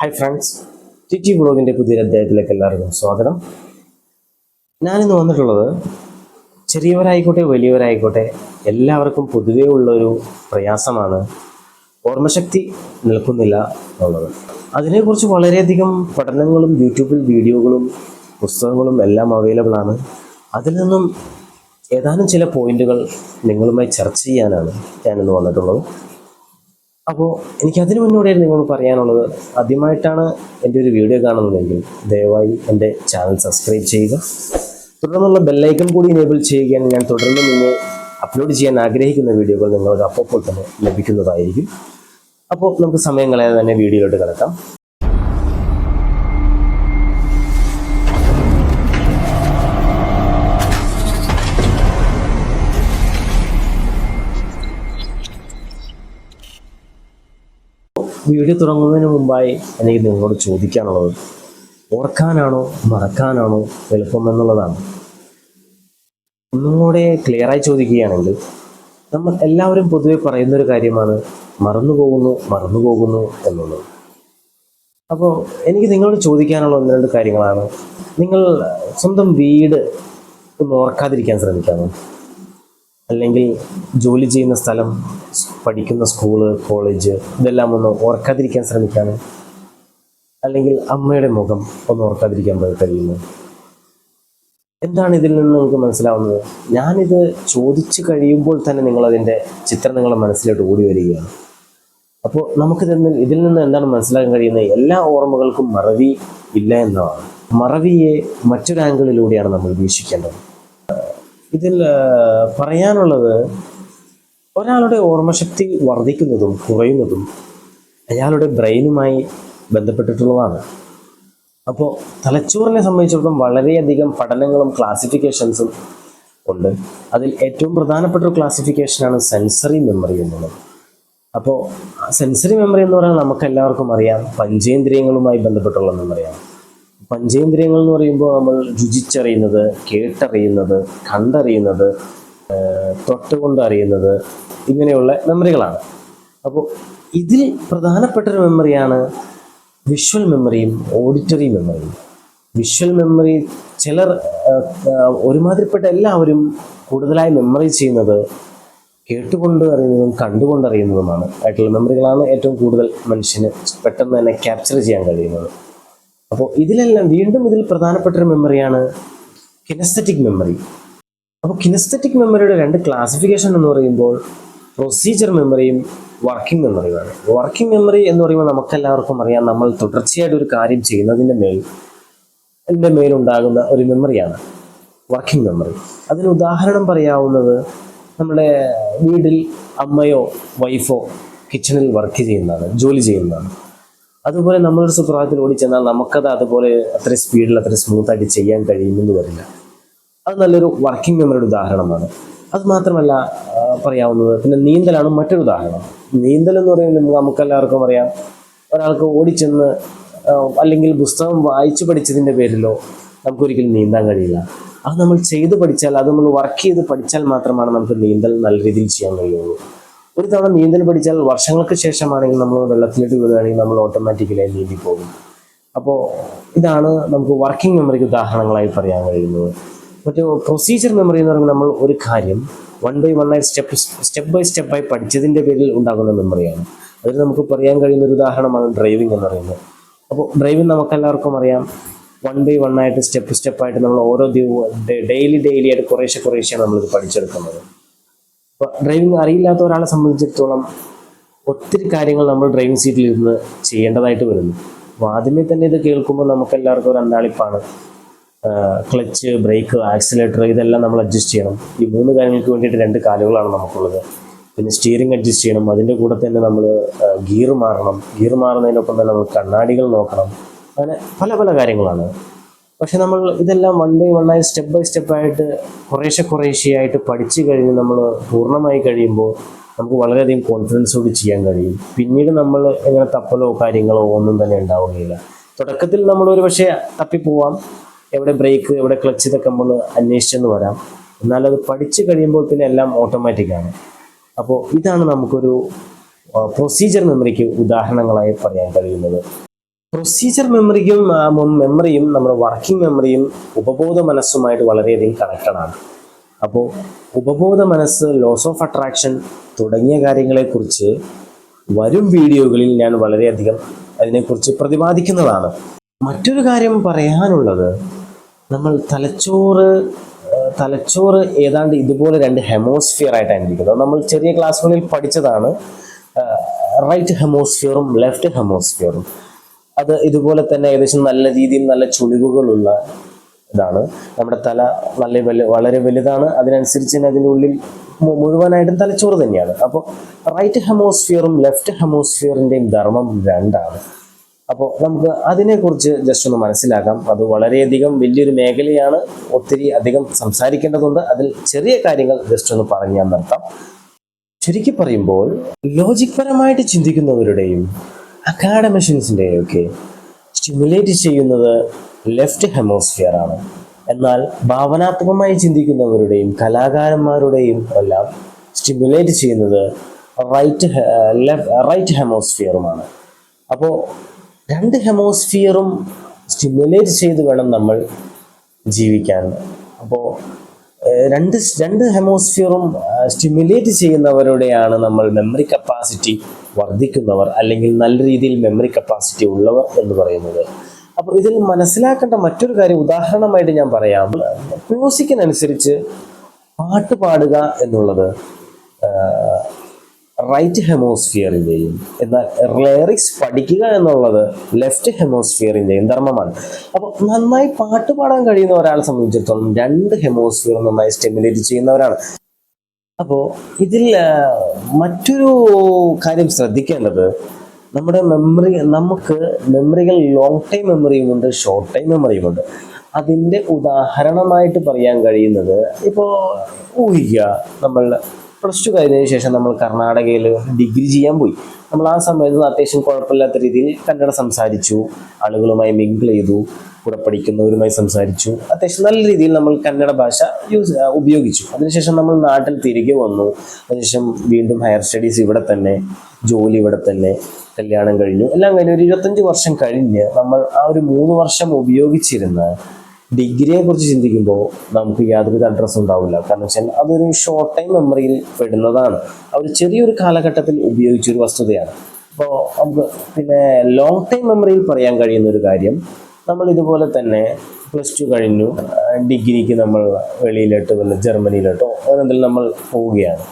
Hi friends T T ബ്ലോഗിന്റെ പുതിയൊരു അധ്യായത്തിലേക്ക് എല്ലാവർക്കും സ്വാഗതം. ഞാനിന്ന് വന്നിട്ടുള്ളത് ചെറിയവരായിക്കോട്ടെ വലിയവരായിക്കോട്ടെ എല്ലാവർക്കും പൊതുവേ ഉള്ളൊരു പ്രയാസമാണ് ഓർമ്മശക്തി നിൽക്കുന്നില്ല എന്നുള്ളത്. അതിനെക്കുറിച്ച് വളരെയധികം പഠനങ്ങളും യൂട്യൂബിൽ വീഡിയോകളും പുസ്തകങ്ങളും എല്ലാം അവൈലബിൾ ആണ്. അതിൽ നിന്നും ഏതാനും ചില പോയിന്റുകൾ നിങ്ങളുമായി ചർച്ച ചെയ്യാനാണ് ഞാനിന്ന് വന്നിട്ടുള്ളത്. അപ്പോൾ എനിക്ക് അതിനു മുന്നോടിയായിട്ട് നിങ്ങളോട് പറയാനുള്ളത്. ആദ്യമായിട്ടാണ് എന്റെ ഒരു വീഡിയോ കാണുന്നതെങ്കിൽ ദയവായി എന്റെ ചാനൽ സബ്സ്ക്രൈബ് ചെയ്യുക. തുടർന്നുള്ള ബെല്ലൈക്കൺ കൂടി എനേബിൾ ചെയ്യുകയാണ് ഞാൻ. തുടർന്ന് നിങ്ങൾ അപ്ലോഡ് ചെയ്യാൻ ആഗ്രഹിക്കുന്ന വീഡിയോകൾ നിങ്ങൾക്ക് അപ്പോൾ തന്നെ ലഭിക്കുന്നതായിരിക്കും. അപ്പോൾ നമുക്ക് സമയം കളയാതെ തന്നെ വീഡിയോയിലോട്ട് കിടക്കാം. വീഡിയോ തുടങ്ങുന്നതിന് മുമ്പായി എനിക്ക് നിങ്ങളോട് ചോദിക്കാനുള്ളത് ഓർക്കാനാണോ മറക്കാനാണോ എളുപ്പം എന്നുള്ളതാണ്. ഒന്നും കൂടെ ക്ലിയറായി ചോദിക്കുകയാണെങ്കിൽ നമ്മൾ എല്ലാവരും പൊതുവെ പറയുന്ന ഒരു കാര്യമാണ് മറന്നു പോകുന്നു മറന്നു പോകുന്നു എന്നുള്ളത്. അപ്പോൾ എനിക്ക് നിങ്ങളോട് ചോദിക്കാനുള്ള ഒന്ന് രണ്ട് കാര്യങ്ങളാണ്. നിങ്ങൾ സ്വന്തം വീട് ഒന്ന് ഓർക്കാതിരിക്കാൻ ശ്രമിക്കാമോ? അല്ലെങ്കിൽ ജോലി ചെയ്യുന്ന സ്ഥലം പഠിക്കുന്ന സ്കൂൾ കോളേജ് ഇതെല്ലാം ഒന്ന് ഓർക്കാതിരിക്കാൻ ശ്രമിക്കാനും അല്ലെങ്കിൽ അമ്മയുടെ മുഖം ഒന്ന് ഓർക്കാതിരിക്കാൻ കഴിയുന്നു. എന്താണ് ഇതിൽ നിന്ന് നിങ്ങൾക്ക് മനസ്സിലാവുന്നത്? ഞാനിത് ചോദിച്ചു കഴിയുമ്പോൾ തന്നെ നിങ്ങളതിന്റെ ചിത്രം നിങ്ങളുടെ മനസ്സിലോട്ട് ഓടി വരികയാണ്. അപ്പോൾ നമുക്കിതിൽ നിന്ന് ഇതിൽ നിന്ന് എന്താണ് മനസ്സിലാക്കാൻ കഴിയുന്നത്? എല്ലാ ഓർമ്മകൾക്കും മറവി ഇല്ല എന്നതാണ്. മറവിയെ മറ്റൊരു ആംഗിളിലൂടെയാണ് നമ്മൾ വീക്ഷിക്കേണ്ടത്. ഇതിൽ പറയാനുള്ളത് ഒരാളുടെ ഓർമ്മശക്തി വർദ്ധിക്കുന്നതും കുറയുന്നതും അയാളുടെ ബ്രെയിനുമായി ബന്ധപ്പെട്ടിട്ടുള്ളതാണ്. അപ്പോൾ തലച്ചോറിനെ സംബന്ധിച്ചിടത്തോളം വളരെയധികം പഠനങ്ങളും ക്ലാസിഫിക്കേഷൻസും ഉണ്ട്. അതിൽ ഏറ്റവും പ്രധാനപ്പെട്ട ഒരു ക്ലാസിഫിക്കേഷനാണ് സെൻസറി മെമ്മറി എന്നുള്ളത്. അപ്പോൾ സെൻസറി മെമ്മറി എന്ന് പറഞ്ഞാൽ നമുക്ക് എല്ലാവർക്കും അറിയാം പഞ്ചേന്ദ്രിയങ്ങളുമായി ബന്ധപ്പെട്ടുള്ള മെമ്മറിയാണ്. പഞ്ചേന്ദ്രിയങ്ങൾ എന്ന് പറയുമ്പോൾ നമ്മൾ രുചിച്ചറിയുന്നത് കേട്ടറിയുന്നത് കണ്ടറിയുന്നത് തൊട്ടുകൊണ്ട് അറിയുന്നത് ഇങ്ങനെയുള്ള മെമ്മറികളാണ്. അപ്പോൾ ഇതിൽ പ്രധാനപ്പെട്ട ഒരു മെമ്മറിയാണ് വിഷ്വൽ മെമ്മറിയും ഓഡിറ്ററി മെമ്മറിയും. വിഷ്വൽ മെമ്മറി ചിലർ ഒരുമാതിരിപ്പെട്ട എല്ലാവരും കൂടുതലായി മെമ്മറി ചെയ്യുന്നത് കേട്ടുകൊണ്ട് അറിയുന്നതും കണ്ടുകൊണ്ട് അറിയുന്നതുമാണ്. ആയിട്ടുള്ള മെമ്മറികളാണ് ഏറ്റവും കൂടുതൽ മനുഷ്യന് പെട്ടെന്ന് തന്നെ ക്യാപ്ചർ ചെയ്യാൻ കഴിയുന്നത്. അപ്പോൾ ഇതിലെല്ലാം വീണ്ടും ഇതിൽ പ്രധാനപ്പെട്ട ഒരു മെമ്മറിയാണ് കിനസ്തറ്റിക് മെമ്മറി അപ്പോൾ കിനസ്തറ്റിക് മെമ്മറിയുടെ രണ്ട് ക്ലാസിഫിക്കേഷൻ എന്ന് പറയുമ്പോൾ പ്രൊസീജിയർ മെമ്മറിയും വർക്കിംഗ് മെമ്മറിയുമാണ് വർക്കിംഗ് മെമ്മറി എന്ന് പറയുമ്പോൾ നമുക്കെല്ലാവർക്കും അറിയാം നമ്മൾ തുടർച്ചയായിട്ട് ഒരു കാര്യം ചെയ്യുന്നതിന്റെ മേൽ എന്റെ മേലുണ്ടാകുന്ന ഒരു മെമ്മറിയാണ് വർക്കിംഗ് മെമ്മറി അതിന് ഉദാഹരണം പറയാവുന്നത് നമ്മുടെ വീട്ടിൽ അമ്മയോ വൈഫോ കിച്ചണിൽ വർക്ക് ചെയ്യുന്നതാണ് ജോലി ചെയ്യുന്നതാണ്. അതുപോലെ നമ്മളൊരു സുപ്രഭാതത്തിൽ ഓടി ചെന്നാൽ നമുക്കത് അതുപോലെ അത്ര സ്പീഡിൽ അത്ര സ്മൂത്തായിട്ട് ചെയ്യാൻ കഴിയുമെന്ന് വരില്ല. അത് നല്ലൊരു വർക്കിംഗ് മെമ്മറിയുടെ ഉദാഹരണമാണ്. അത് മാത്രമല്ല പറയാവുന്നത് പിന്നെ നീന്തലാണ് മറ്റൊരു ഉദാഹരണം. നീന്തൽ എന്ന് പറയുന്നത് നമുക്കെല്ലാവർക്കും അറിയാം. ഒരാൾക്ക് ഓടിച്ചെന്ന് അല്ലെങ്കിൽ പുസ്തകം വായിച്ചു പഠിച്ചതിന്റെ പേരിലോ നമുക്കൊരിക്കലും നീന്താൻ കഴിയില്ല. അത് നമ്മൾ ചെയ്ത് പഠിച്ചാൽ അത് നമ്മൾ വർക്ക് ചെയ്ത് പഠിച്ചാൽ മാത്രമാണ് നമുക്ക് നീന്തൽ നല്ല രീതിയിൽ ചെയ്യാൻ കഴിയുള്ളൂ. ഒരു തവണ നീന്തൽ പഠിച്ചാൽ വർഷങ്ങൾക്ക് ശേഷമാണെങ്കിൽ നമ്മൾ വെള്ളത്തിലേക്ക് വീഴുകയാണെങ്കിൽ നമ്മൾ ഓട്ടോമാറ്റിക്കലായി നീന്തി പോകും. അപ്പോൾ ഇതാണ് നമുക്ക് വർക്കിംഗ് മെമ്മറിക്ക് ഉദാഹരണങ്ങളായി പറയാൻ കഴിയുന്നത്. മറ്റു പ്രൊസീജിയർ മെമ്മറി എന്ന് പറയുമ്പോൾ നമ്മൾ ഒരു കാര്യം വൺ ബൈ വൺ ആയി സ്റ്റെപ്പ് സ്റ്റെപ്പ് ബൈ സ്റ്റെപ്പായി പഠിച്ചതിന്റെ പേരിൽ ഉണ്ടാകുന്ന മെമ്മറിയാണ് അതിൽ നമുക്ക് പറയാൻ കഴിയുന്ന ഒരു ഉദാഹരണമാണ് ഡ്രൈവിംഗ് എന്ന് പറയുന്നത്. അപ്പോൾ ഡ്രൈവിംഗ് നമുക്കെല്ലാവർക്കും അറിയാം. വൺ ബൈ വൺ ആയിട്ട് സ്റ്റെപ്പ് സ്റ്റെപ്പായിട്ട് നമ്മൾ ഓരോ ഡെയിലി ഡെയിലി ആയിട്ട് കുറേശ്ശെ കുറേശ്ശെയാണ് നമ്മളിത് പഠിച്ചെടുക്കുന്നത്. ഡ്രൈവിംഗ് അറിയില്ലാത്ത ഒരാളെ സംബന്ധിച്ചിടത്തോളം ഒത്തിരി കാര്യങ്ങൾ നമ്മൾ ഡ്രൈവിംഗ് സീറ്റിൽ ഇരുന്ന് ചെയ്യേണ്ടതായിട്ട് വരുന്നു. അപ്പോൾ ആദ്യമേ തന്നെ ഇത് കേൾക്കുമ്പോൾ നമുക്ക് എല്ലാവർക്കും ഒരു അന്താളിപ്പാണ്. ക്ലച്ച് ബ്രേക്ക് ആക്സിലേറ്റർ ഇതെല്ലാം നമ്മൾ അഡ്ജസ്റ്റ് ചെയ്യണം. ഈ മൂന്ന് കാര്യങ്ങൾക്ക് വേണ്ടിയിട്ട് രണ്ട് കാലുകളാണ് നമുക്കുള്ളത്. പിന്നെ സ്റ്റിയറിംഗ് അഡ്ജസ്റ്റ് ചെയ്യണം. അതിന്റെ കൂടെ തന്നെ നമ്മൾ ഗിയർ മാറണം. ഗിയർ മാറുന്നതിനൊപ്പം തന്നെ നമ്മൾ കണ്ണാടികൾ നോക്കണം. അങ്ങനെ പല പല കാര്യങ്ങളാണ്. പക്ഷെ നമ്മൾ ഇതെല്ലാം വൺ ബൈ വൺ ആയി സ്റ്റെപ്പ് ബൈ സ്റ്റെപ്പ് ആയിട്ട് കുറേശ്ശെ കുറേശ്ശെയായിട്ട് പഠിച്ചു കഴിഞ്ഞ് നമ്മൾ പൂർണമായി കഴിയുമ്പോൾ നമുക്ക് വളരെയധികം കോൺഫിഡൻസോട് ചെയ്യാൻ കഴിയും. പിന്നീട് നമ്മൾ എങ്ങനെ തപ്പലോ കാര്യങ്ങളോ ഒന്നും തന്നെ ഉണ്ടാവുകയില്ല. തുടക്കത്തിൽ നമ്മൾ ഒരു പക്ഷേ തപ്പിപ്പോവാം എവിടെ ബ്രേക്ക് എവിടെ ക്ലച്ച് ഇതൊക്കെ നമ്മൾ അന്വേഷിച്ചെന്ന് വരാം. എന്നാൽ അത് പഠിച്ചു കഴിയുമ്പോൾ പിന്നെ എല്ലാം ഓട്ടോമാറ്റിക്കാണ് അപ്പോൾ ഇതാണ് നമുക്കൊരു പ്രൊസീജിയർ മെമ്മറിക്ക് ഉദാഹരണങ്ങളായി പറയാൻ കഴിയുന്നത്. പ്രൊസീജിയർ മെമ്മറിയും മെമ്മറിയും നമ്മുടെ വർക്കിംഗ് മെമ്മറിയും ഉപബോധ മനസ്സുമായിട്ട് വളരെയധികം കണക്റ്റഡ് ആണ്. അപ്പോൾ ഉപബോധ മനസ്സ് ലോസ് ഓഫ് അട്രാക്ഷൻ തുടങ്ങിയ കാര്യങ്ങളെക്കുറിച്ച് വരും വീഡിയോകളിൽ ഞാൻ വളരെയധികം അതിനെക്കുറിച്ച് പ്രതിപാദിക്കുന്നതാണ്. മറ്റൊരു കാര്യം പറയാനുള്ളത് നമ്മൾ തലച്ചോറ് തലച്ചോറ് ഏതാണ്ട് ഇതുപോലെ രണ്ട് ഹെമോസ്ഫിയർ ആയിട്ടാണ് ഇരിക്കുന്നത്. നമ്മൾ ചെറിയ ക്ലാസ്സുകളിൽ പഠിച്ചതാണ് റൈറ്റ് ഹെമോസ്ഫിയറും ലെഫ്റ്റ് ഹെമോസ്ഫിയറും അത് ഇതുപോലെ തന്നെ ഏകദേശം നല്ല രീതിയിൽ നല്ല ചുളിവുകളുള്ള ഇതാണ്. നമ്മുടെ തല നല്ല വലു വളരെ വലുതാണ്. അതിനനുസരിച്ച് തന്നെ അതിന്റെ ഉള്ളിൽ മുഴുവനായിട്ടും തലച്ചോറ് തന്നെയാണ്. അപ്പോൾ റൈറ്റ് ഹെമോസ്ഫിയറും ലെഫ്റ്റ് ഹെമോസ്ഫിയറിന്റെയും ധർമ്മം രണ്ടാണ്. അപ്പോൾ നമുക്ക് അതിനെക്കുറിച്ച് ജസ്റ്റ് ഒന്ന് മനസ്സിലാക്കാം. അത് വളരെയധികം വലിയൊരു മേഖലയാണ്. ഒത്തിരി അധികം സംസാരിക്കേണ്ടതുണ്ട്. അതിൽ ചെറിയ കാര്യങ്ങൾ ജസ്റ്റ് ഒന്ന് പറഞ്ഞു നിർത്താം. ചുരുക്കി പറയുമ്പോൾ ലോജിക് പരമായിട്ട് ചിന്തിക്കുന്നവരുടെയും അക്കാഡമിഷ്യൻസിന്റെയും ഒക്കെ സ്റ്റിമുലേറ്റ് ചെയ്യുന്നത് ലെഫ്റ്റ് ഹെമോസ്ഫിയർ ആണ്. എന്നാൽ ഭാവനാത്മകമായി ചിന്തിക്കുന്നവരുടെയും കലാകാരന്മാരുടെയും എല്ലാം സ്റ്റിമുലേറ്റ് ചെയ്യുന്നത് റൈറ്റ് റൈറ്റ് ഹെമോസ്ഫിയറുമാണ് അപ്പോൾ രണ്ട് ഹെമോസ്ഫിയറും സ്റ്റിമുലേറ്റ് ചെയ്ത് വേണം നമ്മൾ ജീവിക്കാൻ. അപ്പോൾ രണ്ട് രണ്ട് ഹെമോസ്ഫിയറും സ്റ്റിമുലേറ്റ് ചെയ്യുന്നവരുടെയാണ് നമ്മൾ മെമ്മറി കപ്പാസിറ്റി വർദ്ധിക്കുന്നവർ അല്ലെങ്കിൽ നല്ല രീതിയിൽ മെമ്മറി കപ്പാസിറ്റി ഉള്ളവർ എന്ന് പറയുന്നത്. അപ്പോൾ ഇതിൽ മനസ്സിലാക്കേണ്ട മറ്റൊരു കാര്യം ഉദാഹരണമായിട്ട് ഞാൻ പറയാം. മ്യൂസിക്കിനനുസരിച്ച് പാട്ട് പാടുക എന്നുള്ളത് റൈറ്റ് ഹെമോസ്ഫിയറിന്റെയും എന്നാൽ ലിറിക്സ് പഠിക്കുക എന്നുള്ളത് ലെഫ്റ്റ് ഹെമോസ്ഫിയറിന്റെയും ധർമ്മമാണ്. അപ്പോൾ നന്നായി പാട്ട് പാടാൻ കഴിയുന്ന ഒരാളെ സംബന്ധിച്ചിടത്തോളം രണ്ട് ഹെമോസ്ഫിയർ നന്നായി സ്റ്റിമുലേറ്റ് ചെയ്യുന്നവരാണ്. അപ്പോൾ ഇതിൽ മറ്റൊരു കാര്യം ശ്രദ്ധിക്കേണ്ടത് നമ്മുടെ മെമ്മറി നമുക്ക് മെമ്മറികൾ ലോങ് ടൈം മെമ്മറിയും ഉണ്ട് ഷോർട്ട് ടൈം മെമ്മറിയും ഉണ്ട്. അതിന്റെ ഉദാഹരണമായിട്ട് പറയാൻ കഴിയുന്നത് ഇപ്പോൾ ഊഹിക്കുക നമ്മൾ പ്ലസ് ടു കഴിഞ്ഞതിന് ശേഷം നമ്മൾ കർണാടകയിൽ ഡിഗ്രി ചെയ്യാൻ പോയി. നമ്മൾ ആ സമയത്ത് അത്യാവശ്യം കുഴപ്പമില്ലാത്ത രീതിയിൽ കന്നഡ സംസാരിച്ചു. ആളുകളുമായി മിങ്കിൾ ചെയ്തു. കൂടെ പഠിക്കുന്നവരുമായി സംസാരിച്ചു. അത്യാവശ്യം നല്ല രീതിയിൽ നമ്മൾ കന്നഡ ഭാഷ യൂസ് ഉപയോഗിച്ചു. അതിനുശേഷം നമ്മൾ നാട്ടിൽ തിരികെ വന്നു. അതിനുശേഷം വീണ്ടും ഹയർ സ്റ്റഡീസ് ഇവിടെ തന്നെ ജോലി ഇവിടെ തന്നെ കല്യാണം കഴിഞ്ഞു. എല്ലാം കഴിഞ്ഞ് ഒരു ഇരുപത്തഞ്ച് വർഷം കഴിഞ്ഞ് നമ്മൾ ആ ഒരു മൂന്ന് വർഷം ഉപയോഗിച്ചിരുന്ന ഡിഗ്രിയെ കുറിച്ച് ചിന്തിക്കുമ്പോൾ നമുക്ക് യാതൊരുവിധ അഡ്രസ്സ് ഉണ്ടാവില്ല. കാരണം വെച്ചാൽ അതൊരു ഷോർട്ട് ടൈം മെമ്മറിയിൽ പെടുന്നതാണ്. ഒരു ചെറിയൊരു കാലഘട്ടത്തിൽ ഉപയോഗിച്ചൊരു വസ്തുതയാണ്. അപ്പോൾ നമുക്ക് പിന്നെ ലോങ് ടൈം മെമ്മറിയിൽ പറയാൻ കഴിയുന്ന ഒരു കാര്യം നമ്മൾ ഇതുപോലെ തന്നെ പ്ലസ് ടു കഴിഞ്ഞു ഡിഗ്രിക്ക് നമ്മൾ വെളിയിലോട്ട് വല്ല ജർമ്മനിയിലോട്ടോ അതെന്തെങ്കിലും നമ്മൾ പോവുകയാണ്.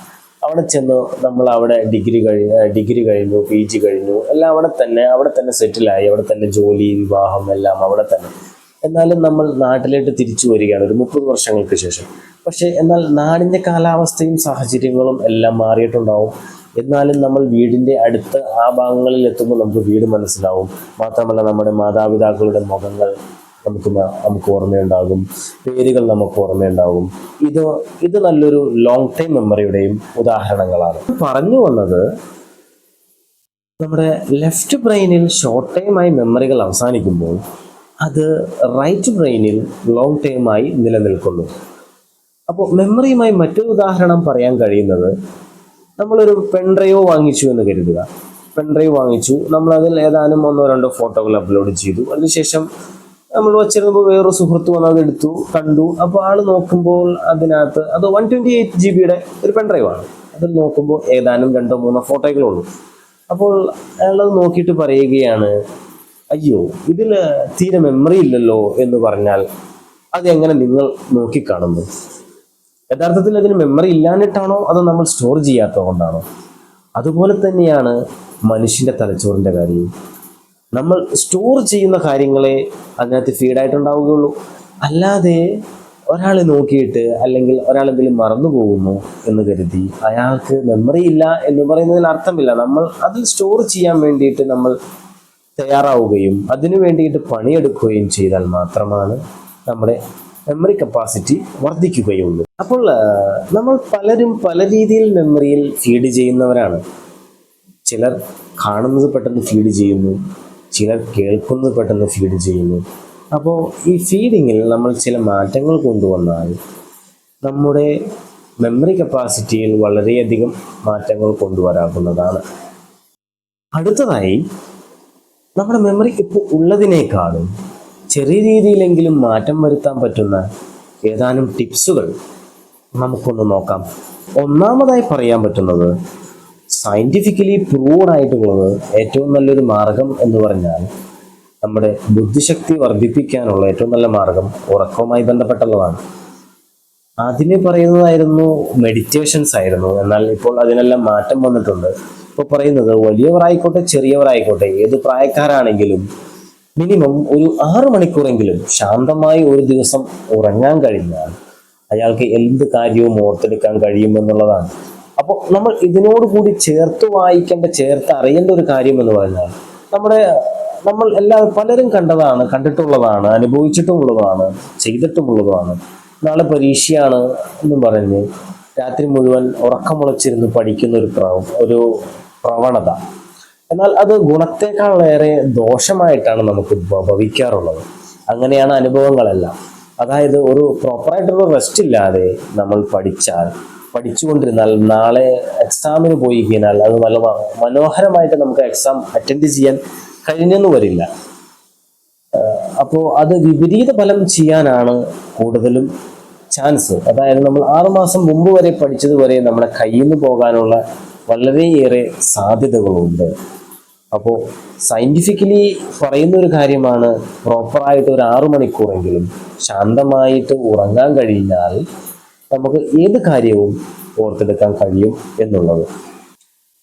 അവിടെ ചെന്ന് നമ്മൾ അവിടെ ഡിഗ്രി കഴിഞ്ഞ് ഡിഗ്രി കഴിഞ്ഞു പി ജി കഴിഞ്ഞു എല്ലാം അവിടെ തന്നെ അവിടെ തന്നെ സെറ്റിലായി അവിടെ തന്നെ ജോലി വിവാഹം എല്ലാം അവിടെ തന്നെ. എന്നാലും നമ്മൾ നാട്ടിലേക്ക് തിരിച്ചു വരികയാണ്. ഒരു മുപ്പത് വർഷങ്ങൾക്ക് ശേഷം. പക്ഷേ എന്നാൽ നാടിന്റെ കാലാവസ്ഥയും സാഹചര്യങ്ങളും എല്ലാം മാറിയിട്ടുണ്ടാവും. എന്നാലും നമ്മൾ വീടിന്റെ അടുത്ത് ആ ഭാഗങ്ങളിൽ എത്തുമ്പോൾ നമുക്ക് വീട് മനസ്സിലാവും. മാത്രമല്ല നമ്മുടെ മാതാപിതാക്കളുടെ മുഖങ്ങൾ നമുക്ക് നമുക്ക് ഓർമ്മയുണ്ടാകും. പേരുകൾ നമുക്ക് ഓർമ്മയുണ്ടാകും. ഇത് ഇത് നല്ലൊരു ലോങ് ടൈം മെമ്മറിയുടെയും ഉദാഹരണങ്ങളാണ്. പറഞ്ഞു വന്നത് നമ്മുടെ ലെഫ്റ്റ് ബ്രെയിനിൽ ഷോർട്ട് ടൈമായി മെമ്മറികൾ അവസാനിക്കുമ്പോൾ അത് റൈറ്റ് ബ്രെയിനിൽ ലോങ് ടേമായി നിലനിൽക്കുന്നു. അപ്പോൾ മെമ്മറിയുമായി മറ്റൊരു ഉദാഹരണം പറയാൻ കഴിയുന്നത് നമ്മളൊരു പെൺഡ്രൈവ് വാങ്ങിച്ചു എന്ന് കരുതുക. പെൺഡ്രൈവ് വാങ്ങിച്ചു. നമ്മൾ അതിൽ ഏതാനും ഒന്നോ രണ്ടോ ഫോട്ടോകൾ അപ്ലോഡ് ചെയ്തു. അതിനുശേഷം നമ്മൾ വച്ചിരുന്നപ്പോൾ വേറൊരു സുഹൃത്ത് വന്ന് അത് എടുത്തു കണ്ടു. അപ്പോൾ ആൾ നോക്കുമ്പോൾ അതിനകത്ത് അത് വൺ ട്വന്റി എയ്റ്റ് ജി ബിയുടെ ഒരു പെൺഡ്രൈവാണ് അതിൽ നോക്കുമ്പോൾ ഏതാനും രണ്ടോ മൂന്നോ ഫോട്ടോകളുള്ളൂ അപ്പോൾ അയാളത് നോക്കിയിട്ട് പറയുകയാണ് അയ്യോ ഇതിൽ തീരെ മെമ്മറി ഇല്ലല്ലോ എന്ന് പറഞ്ഞാൽ അതെങ്ങനെ നിങ്ങൾ നോക്കിക്കാണുന്നു? യഥാർത്ഥത്തിൽ അതിന് മെമ്മറി ഇല്ലാഞ്ഞിട്ടാണോ അതോ നമ്മൾ സ്റ്റോർ ചെയ്യാത്തത് കൊണ്ടാണോ? അതുപോലെ തന്നെയാണ് മനുഷ്യന്റെ തലച്ചോറിന്റെ കാര്യം. നമ്മൾ സ്റ്റോർ ചെയ്യുന്ന കാര്യങ്ങളെ അതിനകത്ത് ഫീഡായിട്ടുണ്ടാവുകയുള്ളൂ അല്ലാതെ ഒരാളെ നോക്കിയിട്ട് അല്ലെങ്കിൽ ഒരാൾ എന്തെങ്കിലും മറന്നു പോകുന്നു എന്ന് കരുതി അയാൾക്ക് മെമ്മറി ഇല്ല എന്ന് പറയുന്നതിൽ അർത്ഥമില്ല. നമ്മൾ അതിൽ സ്റ്റോർ ചെയ്യാൻ വേണ്ടിയിട്ട് നമ്മൾ തയ്യാറാവുകയും അതിനു വേണ്ടിയിട്ട് പണിയെടുക്കുകയും ചെയ്താൽ മാത്രമാണ് നമ്മുടെ മെമ്മറി കപ്പാസിറ്റി വർദ്ധിക്കുകയുള്ളൂ. അപ്പോൾ നമ്മൾ പലരും പല രീതിയിൽ മെമ്മറിയിൽ ഫീഡ് ചെയ്യുന്നവരാണ്. ചിലർ കാണുന്നത് പെട്ടെന്ന് ഫീഡ് ചെയ്യുന്നു ചിലർ കേൾക്കുന്നത് പെട്ടെന്ന് ഫീഡ് ചെയ്യുന്നു. അപ്പോൾ ഈ ഫീഡിങ്ങിൽ നമ്മൾ ചില മാറ്റങ്ങൾ കൊണ്ടുവന്നാൽ നമ്മുടെ മെമ്മറി കപ്പാസിറ്റിയിൽ വളരെയധികം മാറ്റങ്ങൾ കൊണ്ടുവരാവുന്നതാണ്. അടുത്തതായി നമ്മുടെ മെമ്മറി ഇപ്പോൾ ഉള്ളതിനേക്കാളും ചെറിയ രീതിയിലെങ്കിലും മാറ്റം വരുത്താൻ പറ്റുന്ന ഏതാനും ടിപ്സുകൾ നമുക്കൊന്ന് നോക്കാം. ഒന്നാമതായി പറയാൻ പറ്റുന്നത് സയന്റിഫിക്കലി പ്രൂവഡ് ആയിട്ടുള്ളത് ഏറ്റവും നല്ലൊരു മാർഗം എന്ന് പറഞ്ഞാൽ നമ്മുടെ ബുദ്ധിശക്തി വർദ്ധിപ്പിക്കാനുള്ള ഏറ്റവും നല്ല മാർഗം ഉറക്കവുമായി ബന്ധപ്പെട്ടുള്ളതാണ് ആദ്യമേ പറയുന്നതായിരുന്നു മെഡിറ്റേഷൻസ് ആയിരുന്നു. എന്നാൽ ഇപ്പോൾ അതിനെല്ലാം മാറ്റം വന്നിട്ടുണ്ട്. ഇപ്പോൾ പറയുന്നത് വലിയവരായിക്കോട്ടെ ചെറിയവരായിക്കോട്ടെ ഏത് പ്രായക്കാരാണെങ്കിലും മിനിമം ഒരു ആറ് മണിക്കൂറെങ്കിലും ശാന്തമായി ഒരു ദിവസം ഉറങ്ങാൻ കഴിഞ്ഞാൽ അയാൾക്ക് എന്ത് കാര്യവും ഓർത്തെടുക്കാൻ കഴിയുമെന്നുള്ളതാണ്. അപ്പോൾ നമ്മൾ ഇതിനോട് കൂടി ചേർത്ത് വായിക്കേണ്ട ചേർത്ത് അറിയേണ്ട ഒരു കാര്യം എന്ന് പറഞ്ഞാൽ നമ്മുടെ നമ്മൾ എല്ലാ പലരും കണ്ടതാണ് കണ്ടിട്ടുള്ളതാണ് അനുഭവിച്ചിട്ടുമുള്ളതാണ് ചെയ്തിട്ടുമുള്ളതാണ്. നാളെ പരീക്ഷയാണ് എന്ന് പറഞ്ഞ് രാത്രി മുഴുവൻ ഉറക്കമുളച്ചിരുന്ന് പഠിക്കുന്ന ഒരു പ്രാവം ഒരു പ്രവണത. എന്നാൽ അത് ഗുണത്തെക്കാളേറെ ദോഷമായിട്ടാണ് നമുക്ക് ഭവിക്കാറുള്ളത്. അങ്ങനെയാണ് അനുഭവങ്ങളെല്ലാം. അതായത് ഒരു പ്രോപ്പറായിട്ടുള്ള റെസ്റ്റ് ഇല്ലാതെ നമ്മൾ പഠിച്ചാൽ പഠിച്ചുകൊണ്ടിരുന്നാൽ നാളെ എക്സാമിന് പോയി കഴിഞ്ഞാൽ അത് നല്ല മനോഹരമായിട്ട് നമുക്ക് എക്സാം അറ്റൻഡ് ചെയ്യാൻ കഴിഞ്ഞെന്ന് വരില്ല. അപ്പോൾ അത് വിപരീത ഫലം ചെയ്യാനാണ് കൂടുതലും ചാൻസ് അതായത് നമ്മൾ ആറുമാസം മുമ്പ് വരെ പഠിച്ചത് വരെ നമ്മുടെ കയ്യിൽ നിന്ന് പോകാനുള്ള വളരെയേറെ സാധ്യതകളുണ്ട്. അപ്പോൾ സയന്റിഫിക്കലി പറയുന്ന ഒരു കാര്യമാണ് പ്രോപ്പറായിട്ട് ഒരു ആറു മണിക്കൂറെങ്കിലും ശാന്തമായിട്ട് ഉറങ്ങാൻ കഴിഞ്ഞാൽ നമുക്ക് ഏത് കാര്യവും ഓർത്തെടുക്കാൻ കഴിയും എന്നുള്ളത്.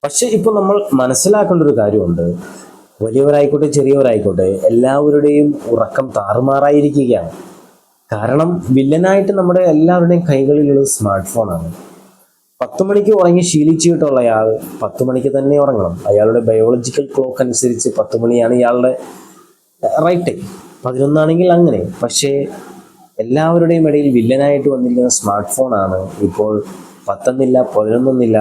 പക്ഷെ ഇപ്പൊ നമ്മൾ മനസ്സിലാക്കേണ്ട ഒരു കാര്യമുണ്ട്. വലിയവരായിക്കോട്ടെ ചെറിയവരായിക്കോട്ടെ എല്ലാവരുടെയും ഉറക്കം താറുമാറായിരിക്കുകയാണ്. കാരണം വില്ലനായിട്ട് നമ്മുടെ എല്ലാവരുടെയും കൈകളിലുള്ള സ്മാർട്ട് ഫോണാണ് പത്ത് മണിക്ക് ഉറങ്ങി ശീലിച്ചിട്ടുള്ള അയാൾ പത്ത് മണിക്ക് തന്നെ ഉറങ്ങണം. അയാളുടെ ബയോളജിക്കൽ ക്ലോക്ക് അനുസരിച്ച് പത്ത് മണിയാണ് ഇയാളുടെ റൈറ്റ് ടൈം പതിനൊന്നാണെങ്കിൽ അങ്ങനെ. പക്ഷേ എല്ലാവരുടെയും ഇടയിൽ വില്ലനായിട്ട് വന്നിരിക്കുന്ന സ്മാർട്ട് ഫോണാണ് ഇപ്പോൾ പത്തെന്നില്ല പതിനൊന്നൊന്നില്ല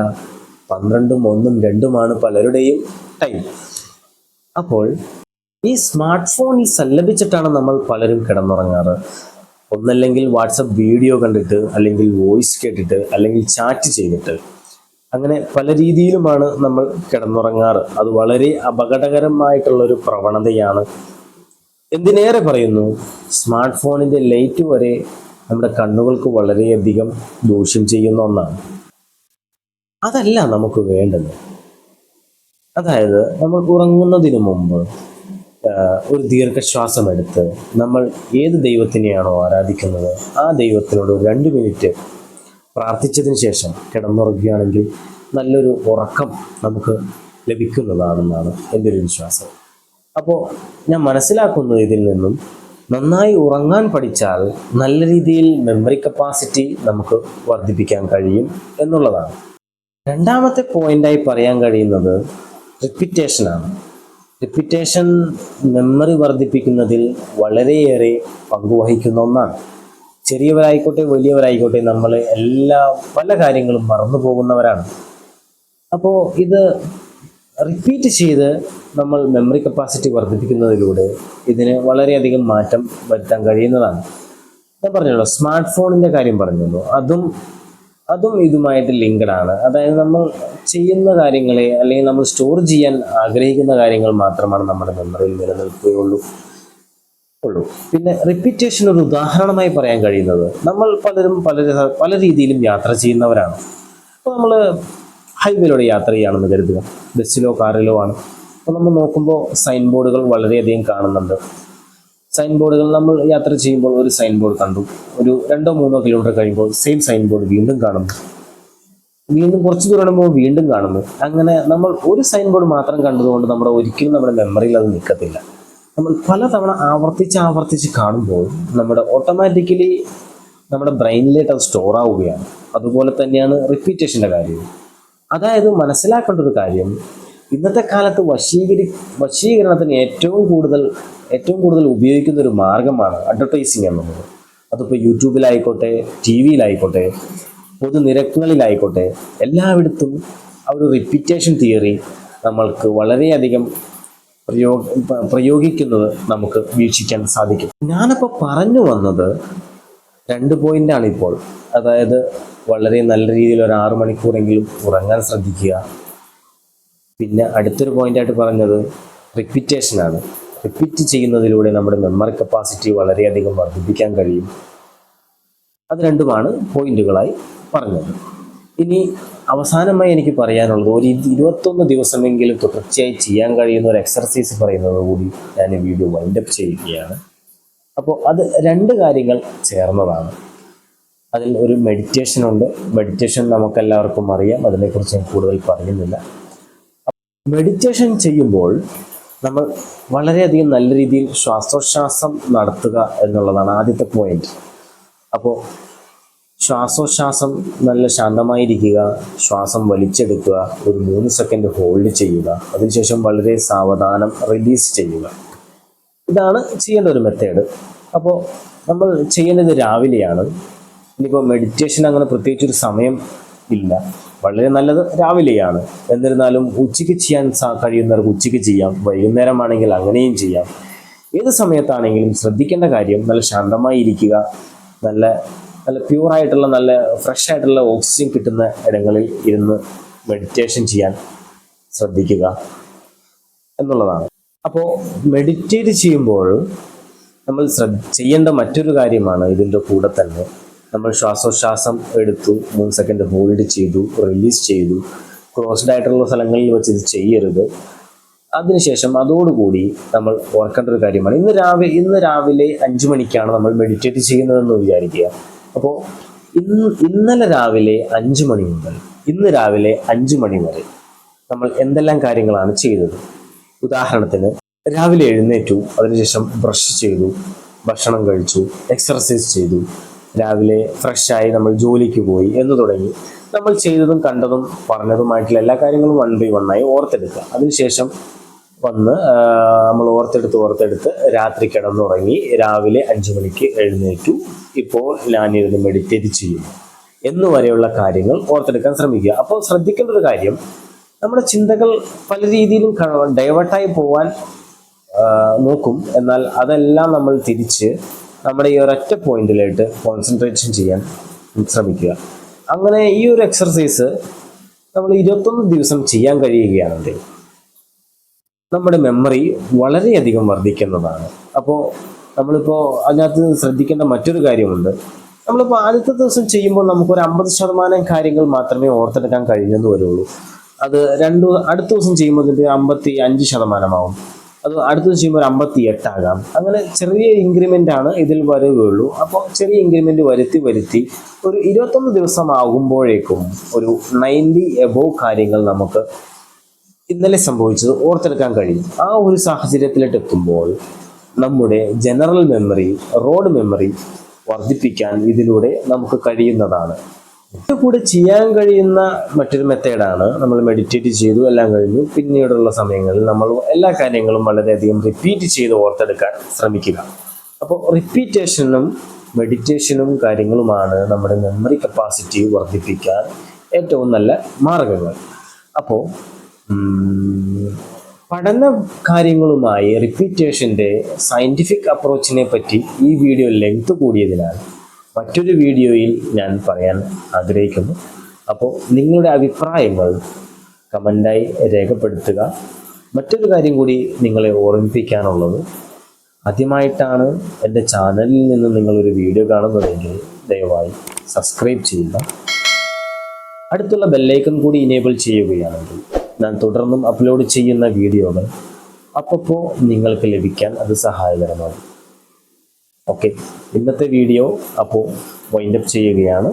പന്ത്രണ്ടും ഒന്നും രണ്ടുമാണ് പലരുടെയും ടൈം അപ്പോൾ ഈ സ്മാർട്ട് ഫോണിൽ സല്ലപിച്ചിട്ടാണ് നമ്മൾ പലരും കിടന്നുറങ്ങാറ്. ഒന്നല്ലെങ്കിൽ വാട്സപ്പ് വീഡിയോ കണ്ടിട്ട് അല്ലെങ്കിൽ വോയിസ് കേട്ടിട്ട് അല്ലെങ്കിൽ ചാറ്റ് ചെയ്തിട്ട്. അങ്ങനെ പല രീതിയിലുമാണ് നമ്മൾ കിടന്നുറങ്ങാറ്. അത് വളരെ അപകടകരമായിട്ടുള്ള ഒരു പ്രവണതയാണ്. എന്തിനേറെ പറയുന്നു? സ്മാർട്ട് ഫോണിന്റെ ലൈറ്റ് വരെ നമ്മുടെ കണ്ണുകൾക്ക് വളരെയധികം ദൂഷ്യം ചെയ്യുന്ന ഒന്നാണ്. അതല്ല നമുക്ക് വേണ്ടത്. അതായത് നമ്മൾ ഉറങ്ങുന്നതിന് മുമ്പ് ഒരു ദീർഘശ്വാസം എടുത്ത് നമ്മൾ ഏത് ദൈവത്തിനെയാണോ ആരാധിക്കുന്നത് ആ ദൈവത്തിനോട് ഒരു രണ്ട് മിനിറ്റ് പ്രാർത്ഥിച്ചതിന് ശേഷം കിടന്നുറങ്ങുകയാണെങ്കിൽ നല്ലൊരു ഉറക്കം നമുക്ക് ലഭിക്കുന്നതാണെന്നാണ് എന്റെ ഒരു വിശ്വാസം. അപ്പോൾ ഞാൻ മനസ്സിലാക്കുന്നു ഇതിൽ നിന്നും നന്നായി ഉറങ്ങാൻ പഠിച്ചാൽ നല്ല രീതിയിൽ മെമ്മറി കപ്പാസിറ്റി നമുക്ക് വർദ്ധിപ്പിക്കാൻ കഴിയും എന്നുള്ളതാണ്. രണ്ടാമത്തെ പോയിന്റായി പറയാൻ കഴിയുന്നത് റിപ്പിറ്റേഷനാണ് റിപ്പിറ്റേഷൻ മെമ്മറി വർദ്ധിപ്പിക്കുന്നതിൽ വളരെയേറെ പങ്കുവഹിക്കുന്ന ഒന്നാണ്. ചെറിയവരായിക്കോട്ടെ വലിയവരായിക്കോട്ടെ നമ്മൾ എല്ലാ പല കാര്യങ്ങളും മറന്നു പോകുന്നവരാണ്. അപ്പോൾ ഇത് റിപ്പീറ്റ് ചെയ്ത് നമ്മൾ മെമ്മറി കപ്പാസിറ്റി വർദ്ധിപ്പിക്കുന്നതിലൂടെ ഇതിന് വളരെയധികം മാറ്റം വരുത്താൻ കഴിയുന്നതാണ്. ഞാൻ പറഞ്ഞല്ലോ സ്മാർട്ട് ഫോണിന്റെ കാര്യം പറഞ്ഞല്ലോ അതും അതും ഇതുമായിട്ട് ലിങ്ക്ഡ് ആണ്. അതായത് നമ്മൾ ചെയ്യുന്ന കാര്യങ്ങളെ അല്ലെങ്കിൽ നമ്മൾ സ്റ്റോർ ചെയ്യാൻ ആഗ്രഹിക്കുന്ന കാര്യങ്ങൾ മാത്രമാണ് നമ്മുടെ മെമ്മറിയിൽ നിലനിൽക്കുകയുള്ളൂ. ഉള്ളൂ. പിന്നെ റിപ്പീറ്റേഷൻ ഒരു ഉദാഹരണമായി പറയാൻ കഴിയുന്നത് നമ്മൾ പലരും പല പല രീതിയിലും യാത്ര ചെയ്യുന്നവരാണ്. അപ്പോൾ നമ്മൾ ഹൈവേയിലൂടെ യാത്ര ചെയ്യുകയാണെന്ന് കരുതുക. ബസ്സിലോ കാറിലോ ആണ്. അപ്പോൾ നമ്മൾ നോക്കുമ്പോൾ സൈൻ ബോർഡുകൾ വളരെയധികം കാണുന്നുണ്ട്. സൈൻ ബോർഡുകൾ നമ്മൾ യാത്ര ചെയ്യുമ്പോൾ ഒരു സൈൻ ബോർഡ് കണ്ടു. ഒരു രണ്ടോ മൂന്നോ കിലോമീറ്റർ കഴിയുമ്പോൾ സെയിം സൈൻ ബോർഡ് വീണ്ടും കാണുന്നു. വീണ്ടും കുറച്ച് ദൂരം ഇടുമ്പോൾ വീണ്ടും കാണുന്നു. അങ്ങനെ നമ്മൾ ഒരു സൈൻ ബോർഡ് മാത്രം കണ്ടതുകൊണ്ട് നമ്മുടെ ഒരിക്കലും നമ്മുടെ മെമ്മറിയിൽ അത് നിൽക്കത്തില്ല. നമ്മൾ പലതവണ ആവർത്തിച്ച് ആവർത്തിച്ച് കാണുമ്പോൾ നമ്മുടെ ഓട്ടോമാറ്റിക്കലി നമ്മുടെ ബ്രെയിനിലേക്ക് അത് സ്റ്റോർ ആവുകയാണ്. അതുപോലെ തന്നെയാണ് റിപ്പീറ്റേഷന്റെ കാര്യവും അതായത് മനസ്സിലാക്കേണ്ട ഒരു കാര്യം ഇന്നത്തെ കാലത്ത് വശീകരി വശീകരണത്തിന് ഏറ്റവും കൂടുതൽ ഏറ്റവും കൂടുതൽ ഉപയോഗിക്കുന്ന ഒരു മാർഗമാണ് അഡ്വർടൈസിങ് എന്നുള്ളത്. അതിപ്പോൾ യൂട്യൂബിലായിക്കോട്ടെ ടി വിയിലായിക്കോട്ടെ പൊതുനിരക്കുകളിലായിക്കോട്ടെ എല്ലായിടത്തും ആ ഒരു റിപ്പീറ്റേഷൻ തിയറി നമ്മൾക്ക് വളരെയധികം പ്രയോഗ പ്രയോഗിക്കുന്നത് നമുക്ക് വീക്ഷിക്കാൻ സാധിക്കും. ഞാനിപ്പോൾ പറഞ്ഞു വന്നത് രണ്ട് പോയിന്റാണ് ഇപ്പോൾ അതായത് വളരെ നല്ല രീതിയിൽ ഒരു ആറു മണിക്കൂറെങ്കിലും ഉറങ്ങാൻ ശ്രദ്ധിക്കുക പിന്നെ അടുത്തൊരു പോയിന്റായിട്ട് പറഞ്ഞത് റിപ്പിറ്റേഷനാണ് റിപ്പീറ്റ് ചെയ്യുന്നതിലൂടെ നമ്മുടെ മെമ്മറി കപ്പാസിറ്റി വളരെയധികം വർദ്ധിപ്പിക്കാൻ കഴിയും. അത് രണ്ടുമാണ് പോയിന്റുകളായി പറഞ്ഞത്. ഇനി അവസാനമായി എനിക്ക് പറയാനുള്ളത് ഒരു ഇരു- ഇരുപത്തൊന്ന് ദിവസമെങ്കിലും തുടർച്ചയായി ചെയ്യാൻ കഴിയുന്ന ഒരു എക്സർസൈസ് പറയുന്നത് കൂടി ഞാൻ വീഡിയോ വൈൻഡ് അപ്പ് ചെയ്യുകയാണ്. അപ്പോൾ അത് രണ്ട് കാര്യങ്ങൾ ചേർന്നതാണ്. അതിൽ ഒരു മെഡിറ്റേഷൻ ഉണ്ട്. മെഡിറ്റേഷൻ നമുക്കെല്ലാവർക്കും അറിയാം. അതിനെക്കുറിച്ച് ഞാൻ കൂടുതൽ പറയുന്നില്ല. മെഡിറ്റേഷൻ ചെയ്യുമ്പോൾ നമ്മൾ വളരെയധികം നല്ല രീതിയിൽ ശ്വാസോച്ഛ്വാസം നടത്തുക എന്നുള്ളതാണ് ആദ്യത്തെ പോയിന്റ് അപ്പോൾ ശ്വാസോച്ഛ്വാസം നല്ല ശാന്തമായിരിക്കുക ശ്വാസം വലിച്ചെടുക്കുക ഒരു മൂന്ന് സെക്കൻഡ് ഹോൾഡ് ചെയ്യുക അതിനുശേഷം വളരെ സാവധാനം റിലീസ് ചെയ്യുക. ഇതാണ് ചെയ്യേണ്ട ഒരു മെത്തേഡ് അപ്പോൾ നമ്മൾ ചെയ്യേണ്ടത് രാവിലെയാണ്. ഇനിയിപ്പോൾ മെഡിറ്റേഷൻ അങ്ങനെ പ്രത്യേകിച്ചൊരു സമയം ഇല്ല. വളരെ നല്ലത് രാവിലെയാണ്. എന്നിരുന്നാലും ഉച്ചയ്ക്ക് ചെയ്യാൻ കഴിയുന്നവർക്ക് ഉച്ചയ്ക്ക് ചെയ്യാം. വൈകുന്നേരമാണെങ്കിൽ അങ്ങനെയും ചെയ്യാം. ഏത് സമയത്താണെങ്കിലും ശ്രദ്ധിക്കേണ്ട കാര്യം നല്ല ശാന്തമായി ഇരിക്കുക. നല്ല നല്ല പ്യൂറായിട്ടുള്ള നല്ല ഫ്രഷ് ആയിട്ടുള്ള ഓക്സിജൻ കിട്ടുന്ന ഇടങ്ങളിൽ ഇരുന്ന് മെഡിറ്റേഷൻ ചെയ്യാൻ ശ്രദ്ധിക്കുക എന്നുള്ളതാണ്. അപ്പോൾ മെഡിറ്റേറ്റ് ചെയ്യുമ്പോൾ നമ്മൾ ശ്രദ്ധ ചെയ്യേണ്ട മറ്റൊരു കാര്യമാണ് ഇതിന്റെ കൂടെ തന്നെ നമ്മൾ ശ്വാസോച്ഛ്വാസം എടുത്തു മൂന്ന് സെക്കൻഡ് ഹോൾഡ് ചെയ്തു റിലീസ് ചെയ്തു. ക്ലോസ്ഡ് ആയിട്ടുള്ള സ്ഥലങ്ങളിൽ വെച്ച് ഇത് ചെയ്യരുത്. അതിനുശേഷം അതോടുകൂടി നമ്മൾ ഓർക്കേണ്ട ഒരു കാര്യമാണ്. ഇന്ന് രാവിലെ ഇന്ന് രാവിലെ അഞ്ചു മണിക്കാണ് നമ്മൾ മെഡിറ്റേറ്റ് ചെയ്യുന്നതെന്ന് വിചാരിക്കുക. അപ്പോൾ ഇന്ന് ഇന്നലെ രാവിലെ അഞ്ചു മണി മുതൽ ഇന്ന് രാവിലെ അഞ്ചു മണി വരെ നമ്മൾ എന്തെല്ലാം കാര്യങ്ങളാണ് ചെയ്തത്? ഉദാഹരണത്തിന് രാവിലെ എഴുന്നേറ്റു അതിനുശേഷം ബ്രഷ് ചെയ്തു ഭക്ഷണം കഴിച്ചു എക്സർസൈസ് ചെയ്തു രാവിലെ ഫ്രഷായി നമ്മൾ ജോലിക്ക് പോയി എന്ന് തുടങ്ങി. നമ്മൾ ചെയ്തതും കണ്ടതും പറഞ്ഞതുമായിട്ടുള്ള എല്ലാ കാര്യങ്ങളും വൺ ബൈ വൺ ആയി ഓർത്തെടുക്കുക. അതിനുശേഷം വന്ന് നമ്മൾ ഓർത്തെടുത്ത് ഓർത്തെടുത്ത് രാത്രി കിടന്നുറങ്ങി രാവിലെ അഞ്ചു മണിക്ക് എഴുന്നേറ്റു. ഇപ്പോൾ ഞാനിരുന്ന് മെഡിറ്റേറ്റ് ചെയ്യുന്നു. എന്ന് വരെയുള്ള കാര്യങ്ങൾ ഓർത്തെടുക്കാൻ ശ്രമിക്കുക. അപ്പോൾ ശ്രദ്ധിക്കേണ്ട ഒരു കാര്യം നമ്മുടെ ചിന്തകൾ പല രീതിയിലും ഡൈവേർട്ടായി പോവാൻ നോക്കും. എന്നാൽ അതെല്ലാം നമ്മൾ തിരിച്ച് നമ്മുടെ ഈ ഒരൊറ്റ പോയിന്റിലായിട്ട് കോൺസെൻട്രേഷൻ ചെയ്യാൻ ശ്രമിക്കുക. അങ്ങനെ ഈ ഒരു എക്സർസൈസ് നമ്മൾ ഇരുപത്തൊന്ന് ദിവസം ചെയ്യാൻ കഴിയുകയാണെങ്കിൽ നമ്മുടെ മെമ്മറി വളരെയധികം വർദ്ധിക്കുന്നതാണ്. അപ്പോൾ നമ്മളിപ്പോൾ അതിനകത്ത് ശ്രദ്ധിക്കേണ്ട മറ്റൊരു കാര്യമുണ്ട്. നമ്മളിപ്പോൾ ആദ്യത്തെ ദിവസം ചെയ്യുമ്പോൾ നമുക്കൊരു അമ്പത് ശതമാനം കാര്യങ്ങൾ മാത്രമേ ഓർത്തെടുക്കാൻ കഴിഞ്ഞെന്ന് വരുള്ളൂ. അത് രണ്ട് അടുത്ത ദിവസം ചെയ്യുമ്പോൾ അമ്പത്തി അഞ്ച് ശതമാനമാവും. അത് അടുത്ത ചെയ്യുമ്പോൾ ഒരു അമ്പത്തി എട്ടാകാം അങ്ങനെ ചെറിയ ഇൻക്രിമെന്റ് ആണ് ഇതിൽ വരികയുള്ളൂ. അപ്പോൾ ചെറിയ ഇൻക്രിമെന്റ് വരുത്തി വരുത്തി ഒരു ഇരുപത്തൊന്ന് ദിവസം ആകുമ്പോഴേക്കും ഒരു നയന്റി എബോവ് കാര്യങ്ങൾ നമുക്ക് ഇന്നലെ സംഭവിച്ചത് ഓർത്തെടുക്കാൻ കഴിയും. ആ ഒരു സാഹചര്യത്തിലേക്ക് എത്തുമ്പോൾ നമ്മുടെ ജനറൽ മെമ്മറി റോഡ് മെമ്മറി വർദ്ധിപ്പിക്കാൻ ഇതിലൂടെ നമുക്ക് കഴിയുന്നതാണ്. കൂടെ ചെയ്യാൻ കഴിയുന്ന മറ്റൊരു മെത്തേഡാണ്. നമ്മൾ മെഡിറ്റേറ്റ് ചെയ്തു എല്ലാം കഴിഞ്ഞു. പിന്നീടുള്ള സമയങ്ങളിൽ നമ്മൾ എല്ലാ കാര്യങ്ങളും വളരെയധികം റിപ്പീറ്റ് ചെയ്ത് ഓർത്തെടുക്കാൻ ശ്രമിക്കുക. അപ്പോൾ റിപ്പീറ്റേഷനും മെഡിറ്റേഷനും കാര്യങ്ങളുമാണ് നമ്മുടെ മെമ്മറി കപ്പാസിറ്റി വർദ്ധിപ്പിക്കാൻ ഏറ്റവും നല്ല മാർഗങ്ങൾ. അപ്പോൾ പഠന കാര്യങ്ങളുമായി റിപ്പീറ്റേഷന്റെ സയന്റിഫിക് അപ്രോച്ചിനെ പറ്റി ഈ വീഡിയോ ലെങ്ത് കൂടിയതിനാൽ മറ്റൊരു വീഡിയോയിൽ ഞാൻ പറയാൻ ആഗ്രഹിക്കുന്നു. അപ്പോൾ നിങ്ങളുടെ അഭിപ്രായങ്ങൾ കമന്റായി രേഖപ്പെടുത്തുക. മറ്റൊരു കാര്യം കൂടി നിങ്ങളെ ഓർമ്മിപ്പിക്കാനുള്ളത്. ആദ്യമായിട്ടാണ് എന്റെ ചാനലിൽ നിന്ന് നിങ്ങളൊരു വീഡിയോ കാണുന്നതെങ്കിൽ ദയവായി സബ്സ്ക്രൈബ് ചെയ്യുക. അടുത്തുള്ള ബെല്ലൈക്കൺ കൂടി ഇനേബിൾ ചെയ്യുകയാണെങ്കിൽ ഞാൻ തുടർന്നും അപ്ലോഡ് ചെയ്യുന്ന വീഡിയോകൾ അപ്പോൾ നിങ്ങൾക്ക് ലഭിക്കാൻ അത് സഹായകരമാണ് ഓക്കെ ഇന്നത്തെ വീഡിയോ അപ്പോൾ വൈൻഡപ്പ് ചെയ്യുകയാണ്.